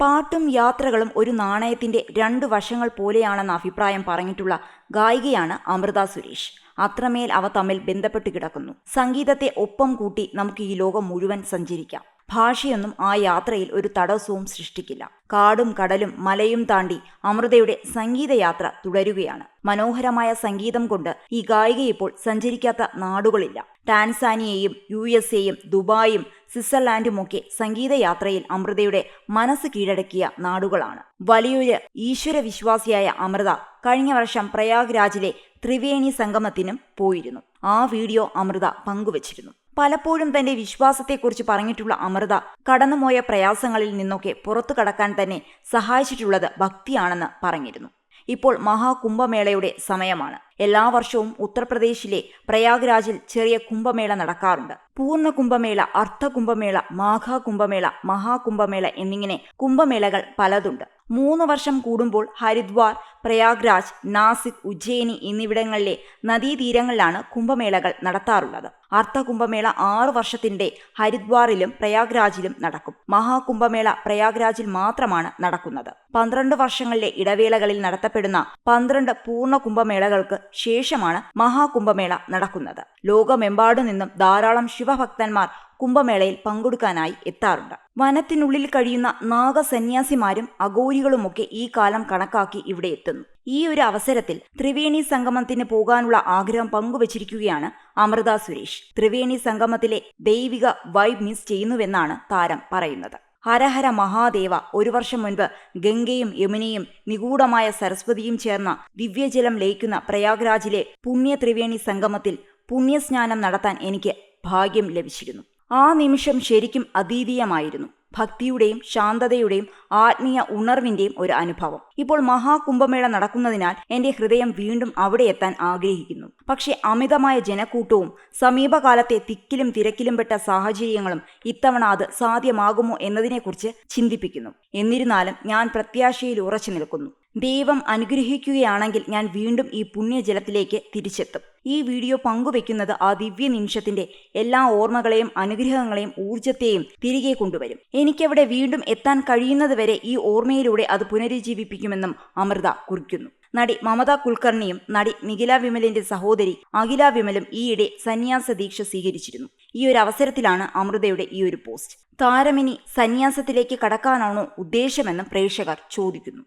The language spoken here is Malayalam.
പാട്ടും യാത്രകളും ഒരു നാണയത്തിന്റെ രണ്ട് വശങ്ങൾ പോലെയാണെന്ന അഭിപ്രായം പറഞ്ഞിട്ടുള്ള ഗായികയാണ് അമൃത സുരേഷ്. അത്രമേൽ അവ തമ്മിൽ ബന്ധപ്പെട്ട് കിടക്കുന്നു. സംഗീതത്തെ ഒപ്പം കൂട്ടി നമുക്ക് ഈ ലോകം മുഴുവൻ സഞ്ചരിക്കാം. ഭാഷയൊന്നും ആ യാത്രയിൽ ഒരു തടസ്സവും സൃഷ്ടിക്കില്ല. കാടും കടലും മലയും താണ്ടി അമൃതയുടെ സംഗീതയാത്ര തുടരുകയാണ്. മനോഹരമായ സംഗീതം കൊണ്ട് ഈ ഗായിക ഇപ്പോൾ സഞ്ചരിക്കാത്ത നാടുകളില്ല. ടാൻസാനിയയും യു എസ് എയും ദുബായും സ്വിറ്റ്സർലാൻഡുമൊക്കെ സംഗീതയാത്രയിൽ അമൃതയുടെ മനസ്സ് കീഴടക്കിയ നാടുകളാണ്. വലിയൊരു ഈശ്വരവിശ്വാസിയായ അമൃത കഴിഞ്ഞ വർഷം പ്രയാഗ്രാജിലെ ത്രിവേണി സംഗമത്തിനും പോയിരുന്നു. ആ വീഡിയോ അമൃത പങ്കുവച്ചിരുന്നു. പലപ്പോഴും തന്റെ വിശ്വാസത്തെക്കുറിച്ച് പറഞ്ഞിട്ടുള്ള അമൃത കടന്നുപോയ പ്രയാസങ്ങളിൽ നിന്നൊക്കെ പുറത്തു കടക്കാൻ തന്നെ സഹായിച്ചിട്ടുള്ളത് ഭക്തിയാണെന്ന് പറഞ്ഞിരുന്നു. ഇപ്പോൾ മഹാകുംഭമേളയുടെ സമയമാണ്. എല്ലാ വർഷവും ഉത്തർപ്രദേശിലെ പ്രയാഗ്രാജിൽ ചെറിയ കുംഭമേള നടക്കാറുണ്ട്. പൂർണ കുംഭമേള അർദ്ധ കുംഭമേള മാഘ കുംഭമേള മഹാകുംഭമേള എന്നിങ്ങനെ കുംഭമേളകൾ പലതുണ്ട്. മൂന്ന് വർഷം കൂടുമ്പോൾ ഹരിദ്വാർ പ്രയാഗ്രാജ് നാസിക് ഉജ്ജയിനി എന്നിവിടങ്ങളിലെ നദീതീരങ്ങളിലാണ് കുംഭമേളകൾ നടത്താറുള്ളത്. അർദ്ധ കുംഭമേള ആറു വർഷത്തിന്റെ ഹരിദ്വാറിലും പ്രയാഗ്രാജിലും നടക്കും. മഹാകുംഭമേള പ്രയാഗ്രാജിൽ മാത്രമാണ് നടക്കുന്നത്. പന്ത്രണ്ട് വർഷങ്ങളിലെ ഇടവേളകളിൽ നടത്തപ്പെടുന്ന പന്ത്രണ്ട് പൂർണ കുംഭമേളകൾക്ക് ശേഷമാണ് മഹാകുംഭമേള നടക്കുന്നത്. ലോകമെമ്പാടു നിന്നും ധാരാളം ശിവഭക്തന്മാർ കുംഭമേളയിൽ പങ്കെടുക്കാനായി എത്താറുണ്ട്. വനത്തിനുള്ളിൽ കഴിയുന്ന നാഗസന്യാസിമാരും അഗോരികളുമൊക്കെ ഈ കാലം കണക്കാക്കി ഇവിടെ എത്തുന്നു. ഈ ഒരു അവസരത്തിൽ ത്രിവേണി സംഗമത്തിന് പോകാനുള്ള ആഗ്രഹം പങ്കുവച്ചിരിക്കുകയാണ് അമൃത സുരേഷ്. ത്രിവേണി സംഗമത്തിലെ ദൈവിക വൈബ് മിസ് ചെയ്യുന്നുവെന്നാണ് താരം പറയുന്നത്. ഹരഹര മഹാദേവ ഒരു വർഷം മുൻപ് ഗംഗയും യമുനയും നിഗൂഢമായ സരസ്വതിയും ചേർന്ന ദിവ്യജലം ലയിക്കുന്ന പ്രയാഗ്രാജിലെ പുണ്യ ത്രിവേണി സംഗമത്തിൽ പുണ്യസ്നാനം നടത്താൻ എനിക്ക് ഭാഗ്യം ലഭിച്ചിരുന്നു. ആ നിമിഷം ശരിക്കും അതീതീയമായിരുന്നു. ഭക്തിയുടെയും ശാന്തതയുടെയും ആത്മീയ ഉണർവിന്റെയും ഒരു അനുഭവം. ഇപ്പോൾ മഹാകുംഭമേള നടക്കുന്നതിനാൽ എന്റെ ഹൃദയം വീണ്ടും അവിടെ എത്താൻ ആഗ്രഹിക്കുന്നു. പക്ഷേ അമിതമായ ജനക്കൂട്ടവും സമീപകാലത്തെ തിക്കിലും തിരക്കിലും പെട്ട സാഹചര്യങ്ങളും ഇത്തവണ അത് സാധ്യമാകുമോ എന്നതിനെക്കുറിച്ച് ചിന്തിപ്പിക്കുന്നു. എന്നിരുന്നാലും ഞാൻ പ്രത്യാശയിൽ ഉറച്ചു നിൽക്കുന്നു. ദൈവം അനുഗ്രഹിക്കുകയാണെങ്കിൽ ഞാൻ വീണ്ടും ഈ പുണ്യജലത്തിലേക്ക് തിരിച്ചെത്തും. ഈ വീഡിയോ പങ്കുവെക്കുന്നത് ആ ദിവ്യ നിമിഷത്തിന്റെ എല്ലാ ഓർമ്മകളെയും അനുഗ്രഹങ്ങളെയും ഊർജത്തെയും തിരികെ കൊണ്ടുവരും. എനിക്കവിടെ വീണ്ടും എത്താൻ കഴിയുന്നതുവരെ ഈ ഓർമ്മയിലൂടെ അത് പുനരുജ്ജീവിപ്പിക്കുമെന്നും അമൃത കുറിക്കുന്നു. നടി മമത കുൽക്കർണിയും നടി മികില വിമലിന്റെ സഹോദരി അഖില വിമലും ഈയിടെ സന്യാസ ദീക്ഷ സ്വീകരിച്ചിരുന്നു. ഈ ഒരു അവസരത്തിലാണ് അമൃതയുടെ ഈ ഒരു പോസ്റ്റ്. താരമിനി സന്യാസത്തിലേക്ക് കടക്കാനാണോ ഉദ്ദേശമെന്നും പ്രേക്ഷകർ ചോദിക്കുന്നു.